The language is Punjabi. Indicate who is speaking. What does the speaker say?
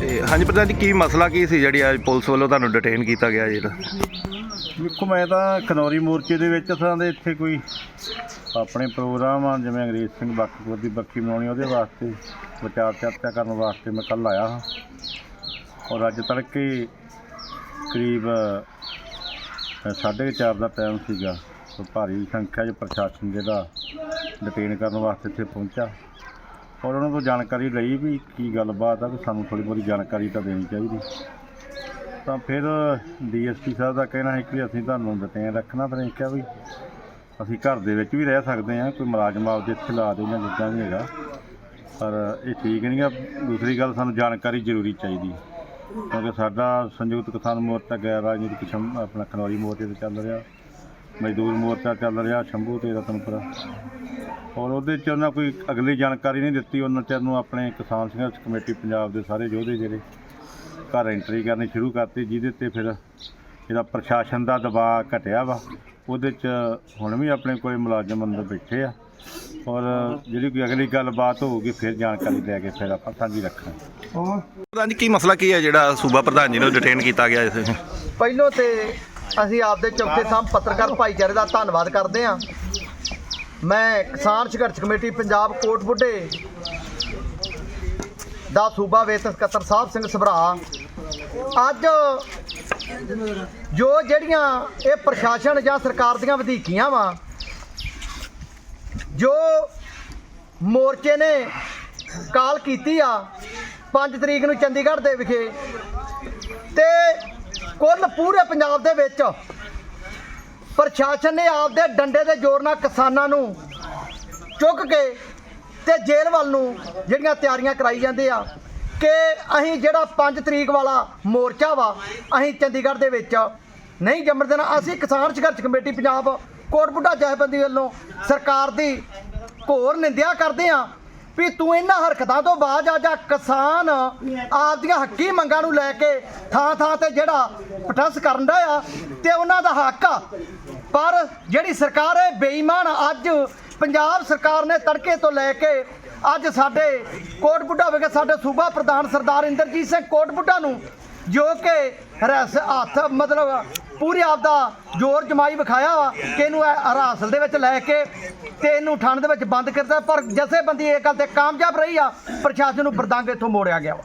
Speaker 1: ਤੇ ਹਾਂਜੀ ਪ੍ਰਧਾਨ ਜੀ ਕੀ ਮਸਲਾ ਕੀ ਸੀ ਜਿਹੜੀ ਅੱਜ ਪੁਲਿਸ ਵੱਲੋਂ ਤੁਹਾਨੂੰ ਡਿਟੇਨ ਕੀਤਾ ਗਿਆ ਜਿਹੜਾ
Speaker 2: ਵੇਖੋ ਮੈਂ ਤਾਂ ਖਨੌਰੀ ਮੋਰਚੇ ਦੇ ਵਿੱਚ ਅਸਾਂ ਦੇ ਇੱਥੇ ਕੋਈ ਆਪਣੇ ਪ੍ਰੋਗਰਾਮ ਆ ਜਿਵੇਂ ਅੰਗਰੇਜ਼ ਸਿੰਘ ਬਖਤਪੁਰ ਦੀ ਬੱਕੀ ਬਣਾਉਣੀ ਉਹਦੇ ਵਾਸਤੇ ਵਿਚਾਰ ਚਰਚਾ ਕਰਨ ਵਾਸਤੇ ਮੈਂ ਕੱਲ ਆਇਆ ਹਾਂ। ਔਰ ਅੱਜ ਤੜਕੇ ਕਰੀਬ ਅ, ਸਾਢੇ ਕੁ ਚਾਰ ਦਾ ਟਾਈਮ ਸੀਗਾ। ਭਾਰੀ ਸੰਖਿਆ 'ਚ ਪ੍ਰਸ਼ਾਸਨ ਜਿਹੜਾ ਡਿਟੇਨ ਕਰਨ ਵਾਸਤੇ ਇੱਥੇ ਪਹੁੰਚਾ ਔਰ ਉਹਨਾਂ ਤੋਂ ਜਾਣਕਾਰੀ ਲਈ ਵੀ ਕੀ ਗੱਲਬਾਤ ਆ ਵੀ ਸਾਨੂੰ ਥੋੜੀ ਬਹੁਤੀ ਜਾਣਕਾਰੀ ਤਾਂ ਦੇਣੀ ਚਾਹੀਦੀ। ਤਾਂ ਫਿਰ ਡੀਐਸਪੀ ਸਾਹਿਬ ਦਾ ਕਹਿਣਾ ਹੈ ਕਿ ਅਸੀਂ ਤੁਹਾਨੂੰ ਡਿਟੇਨ ਰੱਖਣਾ ਪਰ ਅਸੀਂ ਕਿਹਾ ਵੀ ਅਸੀਂ ਘਰ ਦੇ ਵਿੱਚ ਵੀ ਰਹਿ ਸਕਦੇ ਹਾਂ, ਕੋਈ ਮੁਲਾਜ਼ਮ ਆਪਦੇ ਇੱਥੇ ਲਾ ਦੇ ਜਾਂ ਜਿੱਦਾਂ ਵੀ ਹੈਗਾ। ਪਰ ਇਹ ਠੀਕ ਨਹੀਂ ਆ, ਦੂਸਰੀ ਗੱਲ ਸਾਨੂੰ ਜਾਣਕਾਰੀ ਜ਼ਰੂਰੀ ਚਾਹੀਦੀ ਕਿਉਂਕਿ ਸਾਡਾ ਸੰਯੁਕਤ ਕਿਸਾਨ ਮੋਰਚਾ ਗੈਰ ਰਾਜਨੀਤਿਕ ਸ਼ੰ- ਆਪਣਾ ਖਨੌਰੀ ਮੋਰਚੇ ਤੇ ਚੱਲ ਰਿਹਾ। ਮਜ਼ਦੂਰ ਮੋਰਚਾ ਚੱਲ ਰਿਹਾ ਸ਼ੰਭੂ ਤੇ ਰਤਨਪੁਰਾ। ਔਰ ਉਹਦੇ ਚ ਉਹਨਾਂ ਕੋਈ ਅਗਲੀ ਜਾਣਕਾਰੀ ਨਹੀਂ ਦਿੱਤੀ ਉਹਨਾਂ ਚਿਰ ਨੂੰ ਆਪਣੇ ਕਿਸਾਨ ਸੰਘਰਸ਼ ਕਮੇਟੀ ਪੰਜਾਬ ਦੇ ਸਾਰੇ ਯੋਧੇ ਜਿਹੜੇ ਘਰ ਐਂਟਰੀ ਕਰਨੀ ਸ਼ੁਰੂ ਕਰਤੀ ਜਿਹਦੇ ਤੇ ਫਿਰ ਜਿਹੜਾ ਪ੍ਰਸ਼ਾਸਨ ਦਾ ਦਬਾਅ ਘਟਿਆ ਵਾ ਉਹਦੇ ਚ ਹੁਣ ਵੀ ਆਪਣੇ ਕੋਲੇ ਮੁਲਾਜ਼ਮ ਅੰਦਰ ਬੈਠੇ ਆ। ਔਰ ਜਿਹੜੀ ਕੋਈ ਅਗਲੀ ਗੱਲਬਾਤ ਹੋਊਗੀ ਫਿਰ ਜਾਣਕਾਰੀ ਲੈ ਕੇ ਫਿਰ ਆਪਾਂ ਸਾਂਝੀ ਰੱਖਾਂਗੇ।
Speaker 1: ਪ੍ਰਧਾਨ ਜੀ ਕੀ ਮਸਲਾ ਕੀ ਹੈ ਜਿਹੜਾ ਸੂਬਾ ਪ੍ਰਧਾਨ ਜੀ ਨੂੰ ਡਿਟੇਨ ਕੀਤਾ ਗਿਆ ਇਸ
Speaker 3: ਪਹਿਲੋਂ ਤੇ ਅਸੀਂ ਆਪਦੇ ਚੌਥੇ ਸਾਹਮ ਪੱਤਰਕਾਰ ਭਾਈਚਾਰੇ ਦਾ ਧੰਨਵਾਦ ਕਰਦੇ ਹਾਂ। ਮੈਂ ਕਿਸਾਨ ਸੰਘਰਸ਼ ਕਮੇਟੀ ਪੰਜਾਬ ਕੋਟ ਬੁੱਢੇ ਦਾ ਸੂਬਾ ਵੇਤ ਸਕੱਤਰ ਸਾਹਿਬ ਸਿੰਘ ਸਭਰਾ। ਅੱਜ ਜੋ ਜਿਹੜੀਆਂ ਇਹ ਪ੍ਰਸ਼ਾਸਨ ਜਾਂ ਸਰਕਾਰ ਦੀਆਂ ਵਧੀਕੀਆਂ ਵਾ, ਜੋ ਮੋਰਚੇ ਨੇ ਕਾਲ ਕੀਤੀ ਆ 5 ਤਰੀਕ ਨੂੰ ਚੰਡੀਗੜ੍ਹ ਦੇ ਵਿਖੇ, ਤੇ ਕੁੱਲ ਪੂਰੇ ਪੰਜਾਬ ਦੇ ਵਿੱਚ ਪ੍ਰਸ਼ਾਸਨ ਨੇ ਆਪਦੇ ਡੰਡੇ ਦੇ ਜ਼ੋਰ ਨਾਲ ਕਿਸਾਨਾਂ ਨੂੰ ਚੁੱਕ ਕੇ ਤੇ ਜੇਲ੍ਹ ਵੱਲ ਨੂੰ ਜਿਹੜੀਆਂ ਤਿਆਰੀਆਂ ਕਰਾਈ ਜਾਂਦੇ ਆ ਕਿ ਅਸੀਂ ਜਿਹੜਾ 5 ਤਰੀਕ ਵਾਲਾ ਮੋਰਚਾ ਵਾ, ਅਸੀਂ ਚੰਡੀਗੜ੍ਹ ਦੇ ਵਿੱਚ ਨਹੀਂ ਜੰਮਣ ਦੇਣਾ। ਅਸੀਂ ਕਿਸਾਨ ਸੰਘਰਸ਼ ਕਮੇਟੀ ਪੰਜਾਬ ਕੋਟਬੁੱਢਾ ਜਥੇਬੰਦੀ ਵੱਲੋਂ ਸਰਕਾਰ ਦੀ ਘੋਰ ਨਿੰਦਿਆ ਕਰਦੇ ਆ ਵੀ ਤੂੰ ਇਹਨਾਂ ਹਰਕਤਾਂ ਤੋਂ ਬਾਅਦ ਆ ਜਾ ਕਿਸਾਨ ਆਪਦੀਆਂ ਹੱਕੀ ਮੰਗਾਂ ਨੂੰ ਲੈ ਕੇ ਥਾਂ ਥਾਂ ਤੇ ਜਿਹੜਾ ਪ੍ਰੋਟੈਸਟ ਕਰਨ ਦਾ ਆ ਤੇ ਉਹਨਾਂ ਦਾ ਹੱਕ ਆ। ਪਰ ਜਿਹੜੀ ਸਰਕਾਰ ਹੈ, ਬੇਈਮਾਨ ਅੱਜ ਪੰਜਾਬ ਸਰਕਾਰ ਨੇ ਤੜਕੇ ਤੋਂ ਲੈ ਕੇ ਅੱਜ ਸਾਡੇ ਕੋਟਬੁੱਢਾ ਵਿਖੇ ਸਾਡੇ ਸੂਬਾ ਪ੍ਰਧਾਨ ਸਰਦਾਰ ਇੰਦਰਜੀਤ ਸਿੰਘ ਕੋਟਬੁੱਢਾ ਨੂੰ ਜੋ ਕਿ ਰਸ ਹੱਥ ਮਤਲਬ ਪੂਰੀ ਆਪਦਾ ਜ਼ੋਰ ਜਮਾਈ ਵਿਖਾਇਆ ਵਾ ਕਿ ਇਹਨੂੰ ਇਹ ਹਰਾਸਲ ਦੇ ਵਿੱਚ ਲੈ ਕੇ ਤੇ ਇਹਨੂੰ ਠੰਡ ਦੇ ਵਿੱਚ ਬੰਦ ਕਰਤਾ। ਪਰ ਜਥੇਬੰਦੀ ਇਹ ਗੱਲ ਤੇ ਕਾਮਯਾਬ ਰਹੀ ਆ। ਪ੍ਰਸ਼ਾਸਨ ਨੂੰ ਬਰਦੰਗ ਇੱਥੋਂ ਮੋੜਿਆ ਗਿਆ ਵਾ।